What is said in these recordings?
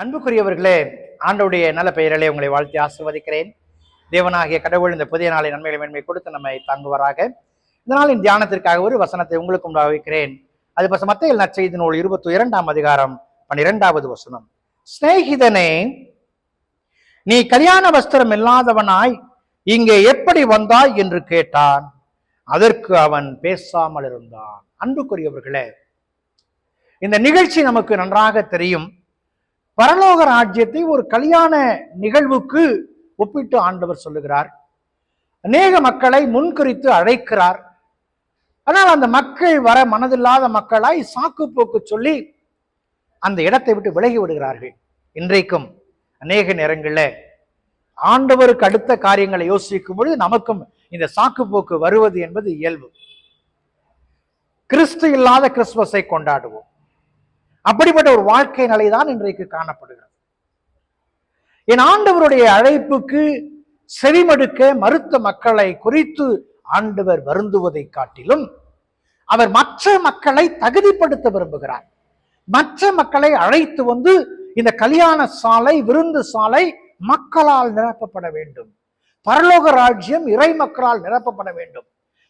அன்புக்குரியவர்களே ஆண்டவுடைய நல்ல பெயரிலே உங்களை வாழ்த்தி ஆசிர்வதிக்கிறேன். தேவனாகிய கடவுள் இந்த புதிய நாளை நன்மைகளை மேன்மை கொடுத்து நம்மை தாங்குவாராக. இந்த நாளின் தியானத்திற்காக ஒரு வசனத்தை உங்களுக்கு முன்பாக வைக்கிறேன் அது பச மத்தையில் நற்செய்தி நூல் இருபத்தி இரண்டாம் அதிகாரம் பன்னிரெண்டாவது வசனம். சிநேகிதனே நீ கல்யாண வஸ்திரம் இல்லாதவனாய் இங்கே எப்படி வந்தாய்? என்று கேட்டான். அதற்கு அவன் பேசாமல் இருந்தான். அன்புக்குரியவர்களே இந்த நிகழ்ச்சி நமக்கு நன்றாக தெரியும். பரலோக ராஜ்யத்தை ஒரு கல்யாண நிகழ்வுக்கு ஒப்பிட்டு ஆண்டவர் சொல்லுகிறார். அநேக மக்களை முன்குறித்து அழைக்கிறார். ஆனால் அந்த மக்கள் வர மனதில்லாத மக்களாய் சாக்கு போக்கு சொல்லி அந்த இடத்தை விட்டு விலகி விடுகிறார்கள். இன்றைக்கும் அநேக நேரங்களில் ஆண்டவருக்கு அடுத்த காரியங்களை யோசிக்கும் பொழுது நமக்கும் இந்த சாக்கு போக்கு வருவது என்பது இயல்பு. கிறிஸ்து இல்லாத கிறிஸ்துமஸை கொண்டாடுவோம். அப்படிப்பட்ட ஒரு வாழ்க்கை நிலைதான் இன்றைக்கு காணப்படுகிறது. என் ஆண்டவருடைய அழைப்புக்கு செவிமடுக்க மறுத்த மக்களை குறித்து ஆண்டவர் வருந்துவதை காட்டிலும் அவர் மற்ற மக்களை தகுதிப்படுத்த விரும்புகிறார். மற்ற மக்களை அழைத்து வந்து இந்த கல்யாண சாலை விருந்து சாலை மக்களால் நிரப்பப்பட வேண்டும். பரலோக ராஜ்யம் இறை மக்களால் நிரப்பப்பட வேண்டும்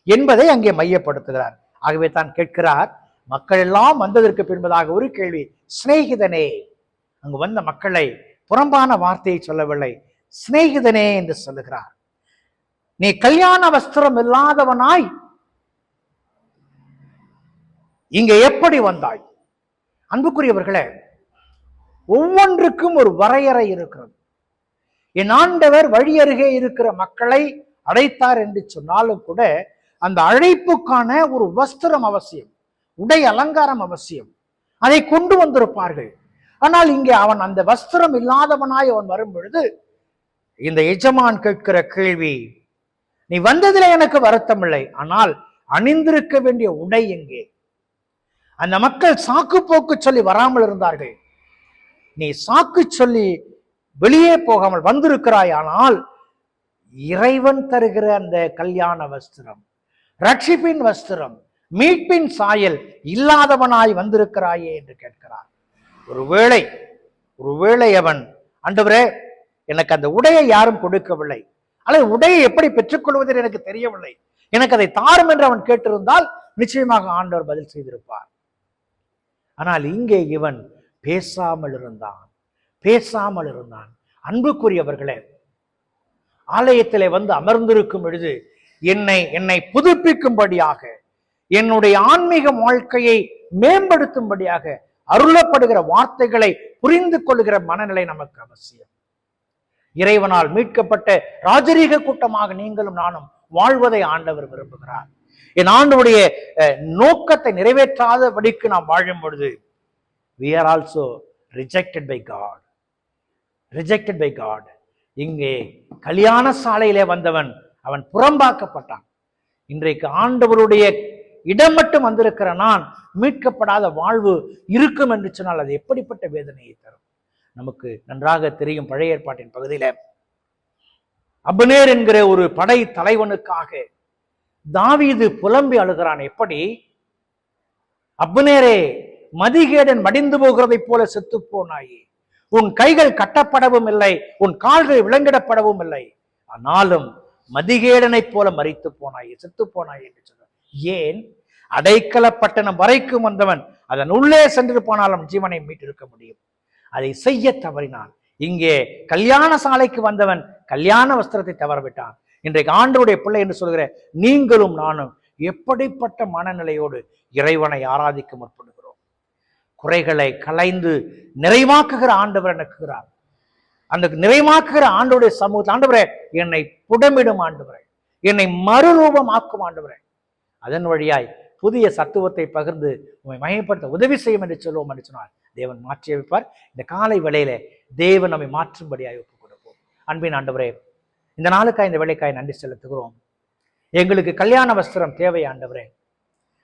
என்பதை அங்கே மையப்படுத்துகிறார். ஆகவே தான் கேட்கிறார் மக்கள் எல்லாம் வந்ததற்கு பின்பதாக ஒரு கேள்வி சிநேகிதனே? அங்கு வந்த மக்களை புறம்பான வார்த்தையை சொல்லவில்லை. சிநேகிதனே என்று சொல்லுகிறார். நீ கல்யாண வஸ்திரம் இல்லாதவனாய் இங்க எப்படி வந்தாய்? அன்புக்குரியவர்களே ஒவ்வொன்றுக்கும் ஒரு வரையறை இருக்கிறது. என் ஆண்டவர் வழி அருகே இருக்கிற மக்களை அழைத்தார் என்று சொன்னாலும் கூட அந்த அழைப்புக்கான ஒரு வஸ்திரம் அவசியம். உடை அலங்காரம் அவசியம். அதை கொண்டு வந்திருப்பார்கள். ஆனால் இங்கே அவன் அந்த வஸ்திரம் இல்லாதவனாய் அவன் வரும் பொழுது இந்த எஜமான் கேட்கிற கேள்வி நீ வந்ததில் எனக்கு வருத்தம் இல்லை ஆனால் அணிந்திருக்க வேண்டிய உடை எங்கே? அந்த மக்கள் சாக்கு போக்கு சொல்லி வராமல் இருந்தார்கள். நீ சாக்கு சொல்லி வெளியே போகாமல் வந்திருக்கிறாய் ஆனால் இறைவன் தருகிற அந்த கல்யாண வஸ்திரம் ரட்சிப்பின் வஸ்திரம் மீட்பின் சாயல் இல்லாதவனாய் வந்திருக்கிறாயே என்று கேட்கிறார். ஒருவேளை ஒருவேளை அவன் ஆண்டவரே எனக்கு அந்த உடையை யாரும் கொடுக்கவில்லை. அல்லது உடையை எப்படி பெற்றுக்கொள்வதில் எனக்கு தெரியவில்லை. எனக்கு அதை தாரும் என்று அவன் கேட்டிருந்தால் நிச்சயமாக ஆண்டவர் பதில் செய்திருப்பார். ஆனால் இங்கே இவன் பேசாமல் இருந்தான். பேசாமல் இருந்தான். அன்புக்குரியவர்களே ஆலயத்திலே வந்து அமர்ந்திருக்கும் பொழுது என்னை என்னை புதுப்பிக்கும்படியாக என்னுடைய ஆன்மீக வாழ்க்கையை மேம்படுத்தும்படியாக அருளப்படுகிற வார்த்தைகளை புரிந்து கொள்கிற மனநிலை நமக்கு அவசியம். இறைவனால் மீட்கப்பட்ட ராஜரீக கூட்டமாக நீங்களும் நானும் வாழ்வதை ஆண்டவர் விரும்புகிறார். என் ஆண்டுடைய நோக்கத்தை நிறைவேற்றாதபடிக்கு நாம் வாழும் பொழுது we are also rejected by God rejected by God இங்கே கல்யாண சாலையிலே வந்தவன் அவன் புறம்பாக்கப்பட்டான். இன்றைக்கு ஆண்டவருடைய இடம் மட்டும் வந்திருக்கிற நான் மீட்கப்படாத வாழ்வு இருக்கும் என்று சொன்னால் அது எப்படிப்பட்ட வேதனையை தரும்? நமக்கு நன்றாக தெரியும் பழைய ஏற்பாட்டின் பகுதியில. அபனேர் என்கிற ஒரு படை தலைவனுக்காக தாவீது புலம்பி அழுகிறான். எப்படி? அப்னேரே மதிகேடன் மடிந்து போகிறதைப் போல செத்து போனாயே உன் கைகள் கட்டப்படவும் இல்லை உன் கால்கள் விலங்கிடப்படவும் இல்லை. ஆனாலும் மதிகேடனைப் போல மறித்து போனாயே செத்து போனாய் என்று சொன்னார் ஏன் அடைக்கல பட்டணம் வரைக்கும் வந்தவன் அதன் உள்ளே சென்று போனாலும் ஜீவனை மீட்டிருக்க முடியும். அதை செய்ய தவறினான். இங்கே கல்யாண சாலைக்கு வந்தவன் கல்யாண வஸ்திரத்தை தவறவிட்டான். இன்றைக்கு ஆண்டருடைய பிள்ளை என்று சொல்கிற நீங்களும் நானும் எப்படிப்பட்ட மனநிலையோடு இறைவனை ஆராதிக்க முற்படுகிறோம்? குறைகளை கலைந்து நிறைவாக்குகிற ஆண்டவர் எனக்குகிறார். அந்த நிறைவாக்குகிற ஆண்டோடைய சமூகத்தில் ஆண்டவரே என்னை புடமிடும் ஆண்டவரே. என்னை மறுரூபமாக்கும் ஆண்டவரே. அதன் வழியாய் புதிய சத்துவத்தை பகிர்ந்து உண்மை மயப்படுத்த உதவி செய்யும் என்று சொல்லுவோம் என்று சொன்னார். தேவன் மாற்றி வைப்பார் இந்த காலை வேளையில தேவன் நம்மை மாற்றும்படியாய் ஒப்புக் கொடுப்போம் அன்பின் ஆண்டவரே இந்த நாளுக்காய் இந்த வேலைக்காய் நன்றி செலுத்துகிறோம். எங்களுக்கு கல்யாண வஸ்திரம் தேவை ஆண்டவரே.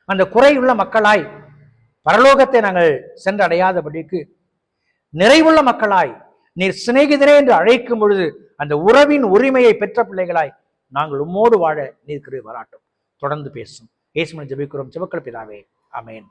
அந்த குறையுள்ள மக்களாய் பரலோகத்தை நாங்கள் சென்றடையாதபடிக்கு நிறைவுள்ள மக்களாய் நீர் சிநேகிதரே என்று அழைக்கும் பொழுது அந்த உறவின் உரிமையை பெற்ற பிள்ளைகளாய் நாங்கள் உம்மோடு வாழ நீர் கிருபை வராட்டும் தொடர்ந்து பேசும். ஏசுமன் ஜபிக்கிறோம். சிவக்கல் பிதாவே. அமேன்